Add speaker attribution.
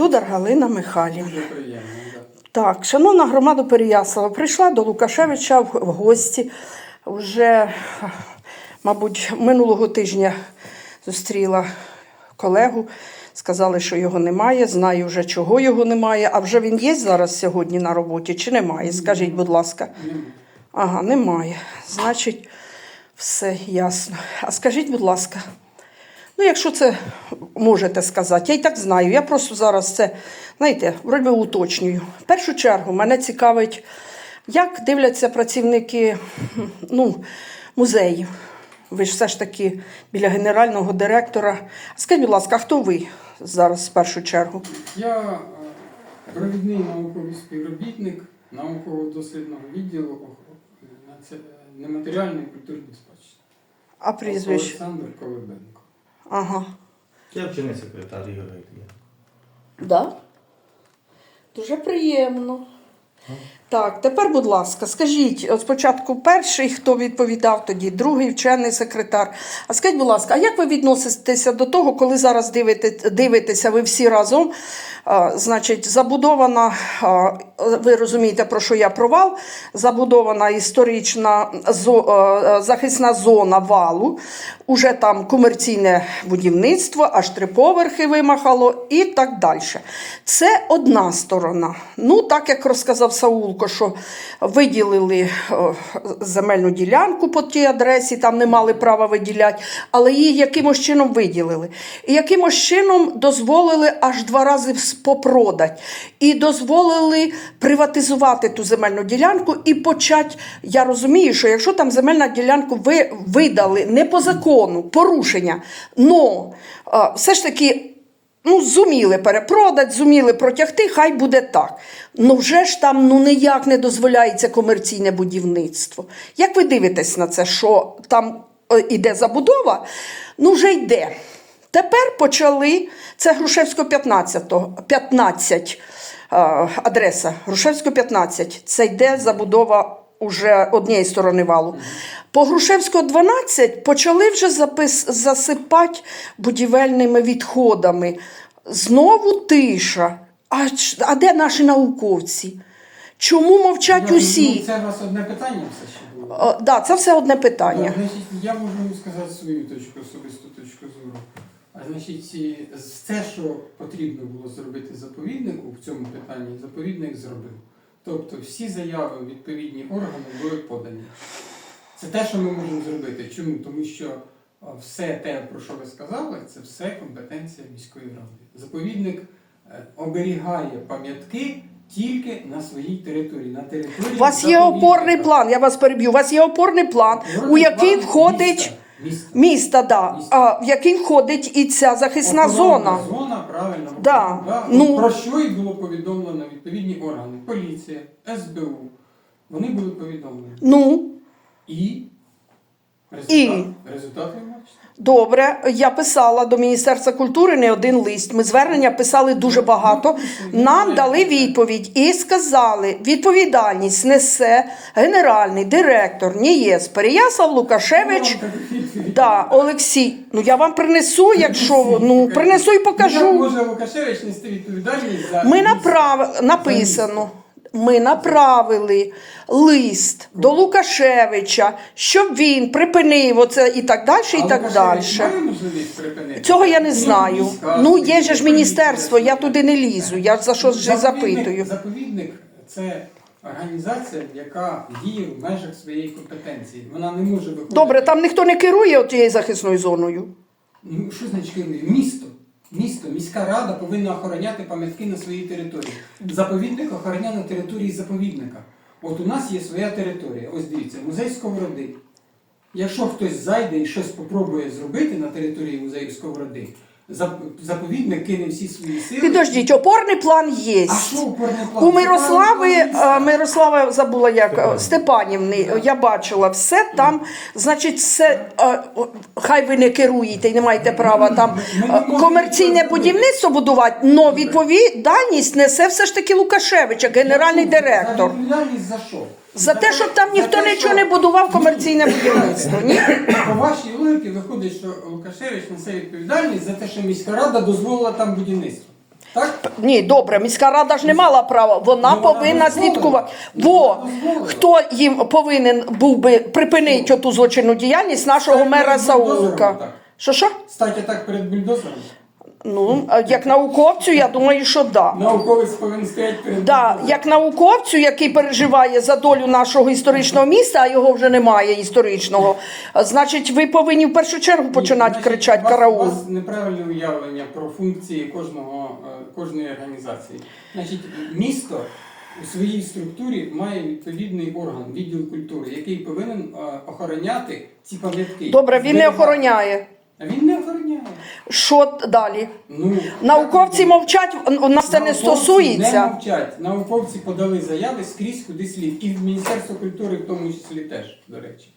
Speaker 1: Дудар Галина Михайлівна.
Speaker 2: Дуже приємно.
Speaker 1: Так, шановна громада Переяслава, прийшла до Лукашевича в в гості. Вже, мабуть, минулого тижня зустріла колегу. Сказали, що його немає. Знаю вже, чого його немає. А вже він є зараз сьогодні на роботі чи немає? Скажіть, будь ласка. Ага, немає. Значить, все ясно. А скажіть, будь ласка, ну, якщо це можете сказати, я і так знаю. Я просто зараз це, знаєте, вроді би уточнюю. В першу чергу мене цікавить, як дивляться працівники ну, музеїв. Ви ж все ж таки біля генерального директора. Скажіть, будь ласка, хто ви зараз в першу чергу?
Speaker 2: Я е, провідний науковий співробітник науково-дослідного відділу наці- нематеріальної культурної спадщини.
Speaker 1: А прізвище?
Speaker 2: Олександр Колебенко.
Speaker 1: Ага.
Speaker 3: Я вчений секретар Ігор Гайдуя.
Speaker 1: Да? Дуже приємно. Так, тепер, будь ласка, скажіть, от спочатку перший, хто відповідав, тоді другий вчений секретар. А скажіть, будь ласка, а як ви відноситеся до того, коли зараз дивите, дивитеся ви всі разом? А, значить, забудована, а, ви розумієте, про що я провал, забудована історична зо- захисна зона валу, уже там комерційне будівництво, аж три поверхи вимахало і так далі. Це одна сторона. Ну, так як розказав Саулко, що виділили земельну ділянку по тій адресі, там не мали права виділяти, але її якимось чином виділили. І якимось чином дозволили аж два рази попродати. І дозволили приватизувати ту земельну ділянку і почати. Я розумію, що якщо там земельну ділянку ви видали не по закону, порушення, но все ж таки. Ну, зуміли перепродати, зуміли протягти, хай буде так. Ну вже ж там ну ніяк не дозволяється комерційне будівництво. Як ви дивитесь на це, що там е, іде забудова? Ну, вже йде. Тепер почали, це Грушевського 15, 15 е, адреса, Грушевського 15. Це йде забудова уже однієї сторони валу. По Грушевського 12 почали вже запис, засипати будівельними відходами. Знову тиша. А, а де наші науковці? Чому мовчать усі?
Speaker 2: Ну, це у вас одне питання все ще було.
Speaker 1: О, да, це все одне питання.
Speaker 2: Так, я можу сказати свою точку, особисту точку зору. Значить, все, що потрібно було зробити заповіднику в цьому питанні, заповідник зробив. Тобто всі заяви в відповідні органи були подані. Це те, що ми можемо зробити. Чому? Тому що все те, про що ви сказали, це все компетенція міської ради. Заповідник е, оберігає пам'ятки тільки на своїй території. На території
Speaker 1: У вас є
Speaker 2: заповідника.
Speaker 1: опорний план, я вас переб'ю. У вас є опорний план, у який
Speaker 2: План
Speaker 1: входить
Speaker 2: міста. Міста.
Speaker 1: міста, да,
Speaker 2: Міста.
Speaker 1: а, в який входить і ця захисна зона.
Speaker 2: Зона, правильно.
Speaker 1: Да,
Speaker 2: Да.
Speaker 1: ну-
Speaker 2: Про що і було повідомлено відповідні органи? Поліція, СБУ. Вони були повідомлені.
Speaker 1: Ну,
Speaker 2: І
Speaker 1: І?
Speaker 2: результат ви бачите.
Speaker 1: Добре, я писала до Міністерства культури не один лист. Ми звернення писали дуже багато. Нам дали відповідь і сказали, відповідальність несе генеральний директор НІЄС Переяслав Лукашевич. Да, Олексій. Ну я вам принесу, якщо ну принесу і покажу.
Speaker 2: може Лукашевич нести відповідальність за
Speaker 1: Ми направ... написано. Ми направили лист до Лукашевича, щоб він припинив оце і так далі, і
Speaker 2: А
Speaker 1: так далі. Цього я не знаю.
Speaker 2: війська,
Speaker 1: Ну, є же ж міністерство, я туди не лізу. Я за що ж запитую.
Speaker 2: Заповідник це організація, яка діє в межах своєї компетенції. Вона не може виходити.
Speaker 1: Добре, там ніхто не керує тією захисною зоною.
Speaker 2: Ну, що значить керує? Місто. Місто, міська рада повинна охороняти пам'ятки на своїй території. Заповідник охороняє на території заповідника. От у нас є своя територія. Ось дивіться, музей Сковороди. Якщо хтось зайде і щось спробує зробити на території музею Сковороди, заповідник кине всі свої сили.
Speaker 1: Підождіть, опорний план є.
Speaker 2: А що опорний план?
Speaker 1: У Мирослави, е, Мирослава забула як е,
Speaker 3: Степанівни.
Speaker 1: Я бачила все там, значить, все, е, о, хай ви не керуєте і не маєте права там
Speaker 2: Ми не
Speaker 1: е,
Speaker 2: можемо
Speaker 1: комерційне
Speaker 2: нічого
Speaker 1: будівництво будувати, але відповідальність несе все ж таки Лукашевич, як генеральний
Speaker 2: За
Speaker 1: директор.
Speaker 2: відповідальність за що?
Speaker 1: За те, щоб там ніхто нічого не будував комерційне будівництво. Ні?
Speaker 2: По вашій логіці виходить, що Лукашевич несе відповідальність за те, що міська рада дозволила там будівництво. Так?
Speaker 1: Ні, добре, міська рада ж не мала права. Вона
Speaker 2: Ну, вона
Speaker 1: повинна
Speaker 2: дозволила.
Speaker 1: слідкувати.
Speaker 2: Ну,
Speaker 1: Во
Speaker 2: дозволила.
Speaker 1: хто їм повинен був би припинити оту злочинну діяльність нашого мера
Speaker 2: бульдозером,
Speaker 1: Саулика.
Speaker 2: так.
Speaker 1: Що що?
Speaker 2: Стаття так перед бульдозером.
Speaker 1: Ну, як науковцю, я думаю, що да.
Speaker 2: Науковець повинен стояти перед
Speaker 1: Да, як науковцю, який переживає за долю нашого історичного міста, а його вже немає історичного, значить, ви повинні в першу чергу починати
Speaker 2: значить,
Speaker 1: кричати
Speaker 2: у вас-
Speaker 1: караул.
Speaker 2: У вас неправильне уявлення про функції кожного, е, кожної організації. Значить, місто у своїй структурі має відповідний орган, відділ культури, який повинен е, охороняти ці пам'ятки.
Speaker 1: Добре, він не
Speaker 2: Зберігати.
Speaker 1: охороняє.
Speaker 2: А він не.
Speaker 1: Що далі?
Speaker 2: Ну,
Speaker 1: Науковці мовчать, у нас це не стосується.
Speaker 2: Не мовчать. Науковці подали заяви скрізь куди слід. І в Міністерство культури в тому числі теж, до речі.